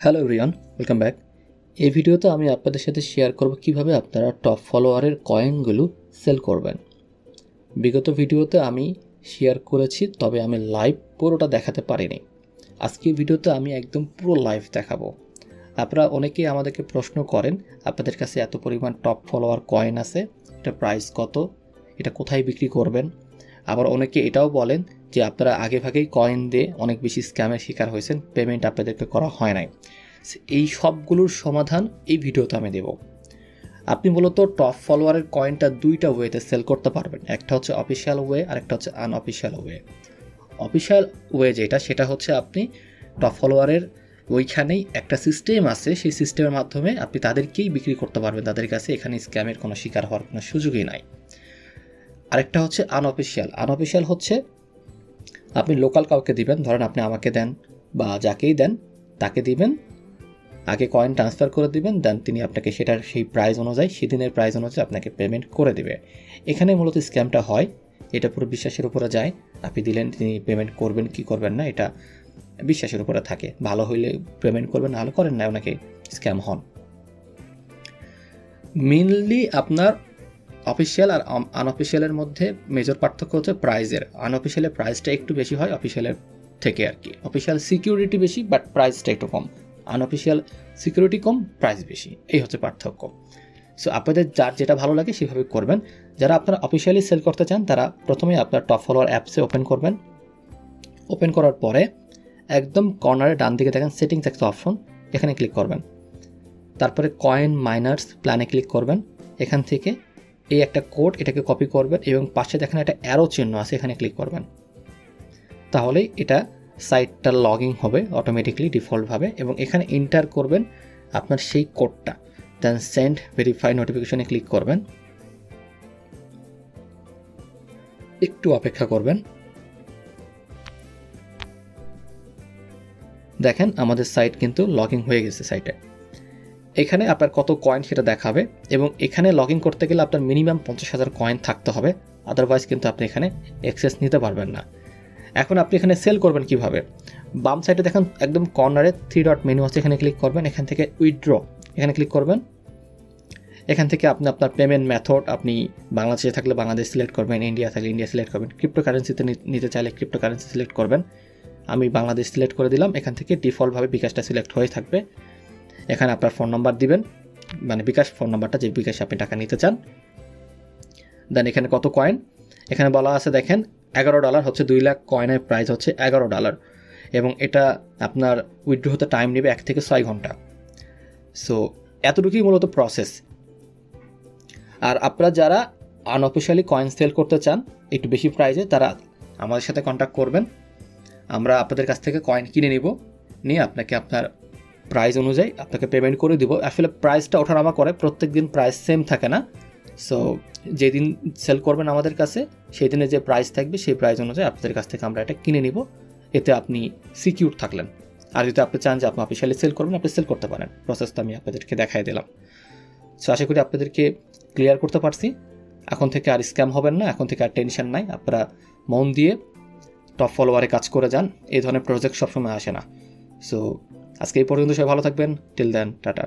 Hello Riyan welcome back এই ভিডিওতে আমি আপনাদের সাথে শেয়ার করব কীভাবে আপনারা টপ ফলোয়ারের কয়েনগুলো সেল করবেন। বিগত ভিডিওতে আমি শেয়ার করেছি, তবে আমি লাইভ পুরোটা দেখাতে পারিনি। আজকের ভিডিওতে আমি একদম পুরো লাইভ দেখাবো। আপনারা অনেকেই আমাদেরকে প্রশ্ন করেন, আপনাদের কাছে এত পরিমাণ টপ ফলোয়ার কয়েন আছে, এটা প্রাইস কত, এটা কোথায় বিক্রি করবেন? আবার অনেকে এটাও বলেন যে আপনারা আগে ভাগেই কয়েন দিয়ে অনেক বেশি স্ক্যামের শিকার হয়েছেন পেমেন্ট আপনাদেরকে করা হয় নাই। এই সবগুলোর সমাধান এই ভিডিওতে আমি দেব। আপনি মূলত টপ ফলোয়ারের কয়েনটা দুইটা ওয়েতে সেল করতে পারবেন। একটা হচ্ছে অফিসিয়াল ওয়ে আর একটা হচ্ছে আনঅফিসিয়াল ওয়ে অফিসিয়াল ওয়ে যেটা, সেটা হচ্ছে আপনি টপ ফলোয়ারের ওইখানেই একটা সিস্টেম আছে, সেই সিস্টেমের মাধ্যমে আপনি তাদেরকেই বিক্রি করতে পারবেন। তাদের কাছে এখানে স্ক্যামের কোনো শিকার হওয়ার কোনো সুযোগই নাই। আরেকটা হচ্ছে আনঅফিসিয়াল আনঅফিসিয়াল হচ্ছে আপনি লোকাল কাউকে দিবেন, ধরেন আপনি আমাকে দেন বা যাকেই দেন, তাকে দিবেন, আগে কয়েন ট্রান্সফার করে দিবেন দেন তিনি আপনাকে সেটার সেই প্রাইস অনুযায়ী, সেদিনের প্রাইস অনুযায়ী আপনাকে পেমেন্ট করে দেবে। এখানে মূলত স্ক্যামটা হয়, এটা পুরো বিশ্বাসের উপরে যায়, আপনি দিলেন, তিনি পেমেন্ট করবেন, কি করবেন না, এটা বিশ্বাসের উপরে থাকে। ভালো হইলে পেমেন্ট করবেন হলে করেন না ওনাকে স্ক্যাম হন। মেনলি আপনার অফিসিয়াল আর আনঅফিসিয়ালের মধ্যে মেজর পার্থক্য হচ্ছে প্রাইজের আনঅফিসিয়ালের প্রাইসটা একটু বেশি হয় অফিসিয়ালের থেকে আর কি। অফিসিয়াল সিকিউরিটি বেশি বাট প্রাইসটা একটু কম। আনঅফিসিয়াল সিকিউরিটি কম প্রাইস বেশি। এই হচ্ছে পার্থক্য। সো আপনাদের যার যেটা ভালো লাগে সেভাবে করবেন। যারা আপনারা অফিসিয়ালি সেল করতে চান, তারা প্রথমে আপনার টপ ফলোয়ার অ্যাপসে ওপেন করবেন। ওপেন করার পরে একদম কর্নারে ডান দিকে দেখেন সেটিংস একটা অপশন এখানে ক্লিক করবেন। তারপরে কয়েন মাইনার্স প্ল্যানে ক্লিক করবেন। এখান থেকে এই একটা কোড এটাকে কপি করবেন এবং পাশে দেখেন একটা অ্যারো চিহ্ন আছে, এখানে ক্লিক করবেন। তাহলেই এটা সাইটটা লগইন হবে অটোমেটিকলি ডিফল্টভাবে এবং এখানে এন্টার করবেন আপনার সেই কোডটা দেন সেন্ড ভেরিফাই নোটিফিকেশনে ক্লিক করবেন। একটু অপেক্ষা করবেন। দেখেন আমাদের সাইট কিন্তু লগইন হয়ে গেছে সাইটে এখানে আপনার কত কয়েন সেটা দেখাবে এবং এখানে লগ ইন করতে গেলে আপনার মিনিমাম পঞ্চাশ হাজার কয়েন থাকতে হবে। আদারওয়াইজ কিন্তু আপনি এখানে অ্যাক্সেস নিতে পারবেন না। এখন আপনি এখানে সেল করবেন কীভাবে? বাম সাইডে দেখেন, একদম কর্নারে থ্রি ডট মেনু আছে, এখানে ক্লিক করবেন। এখান থেকে উইথড্র এখানে ক্লিক করবেন। এখান থেকে আপনি আপনার পেমেন্ট মেথড আপনি বাংলাদেশে থাকলে বাংলাদেশ সিলেক্ট করবেন ইন্ডিয়া থাকলে ইন্ডিয়া সিলেক্ট করবেন ক্রিপ্টো কারেন্সিতে নিতে চাইলে ক্রিপ্টো কারেন্সি সিলেক্ট করবেন। আমি বাংলাদেশ সিলেক্ট করে দিলাম, এখান থেকে ডিফল্টভাবে বিকাশটা সিলেক্ট হয়ে থাকবে। এখানে আপনার ফোন নাম্বার দিবেন। মানে বিকাশ ফোন নাম্বারটা যে বিকাশে আপনি টাকা নিতে চান। দেন এখানে কত কয়েন এখানে বলা আছে, দেখেন, এগারো ডলার হচ্ছে দুই লাখ কয়েনের প্রাইস হচ্ছে এগারো ডলার এবং এটা আপনার উইথড্র হতে টাইম নেবে এক থেকে ছয় ঘণ্টা। সো এতটুকুই মূলত প্রসেস আর আপনারা যারা আনঅফিসিয়ালি কয়েন সেল করতে চান, একটু বেশি প্রাইসে তারা আমাদের সাথে কন্ট্যাক্ট করবেন। আমরা আপনাদের কাছ থেকে কয়েন কিনে নিব। নিয়ে আপনাকে আপনার প্রাইস অনুযায়ী আপনাকে পেমেন্ট করে দিব। আসলে প্রাইসটা ওঠানামা করে প্রত্যেক দিন প্রাইস সেম থাকে না। সো যেদিন সেল করবেন আমাদের কাছে সেই দিনে যে প্রাইস থাকবে, সেই প্রাইস অনুযায়ী আপনাদের কাছ থেকে আমরা এটা কিনে নিব। এতে আপনি সিকিউর থাকলেন। আর যদি আপনি চান যে আপনি অফিসিয়ালি সেল করবেন, আপনি সেল করতে পারেন। প্রসেসটা আমি আপনাদেরকে দেখাই দিলাম। সো আশা করি আপনাদেরকে ক্লিয়ার করতে পারছি। এখন থেকে আর স্ক্যাম হবেন না, এখন থেকে আর টেনশন নাই। আপনারা মন দিয়ে টপ ফলোয়ারে কাজ করে যান। এই ধরনের প্রজেক্ট সবসময় আসে না। সো আজকে এই পর্যন্ত সবাই ভালো থাকবেন। Till then tata.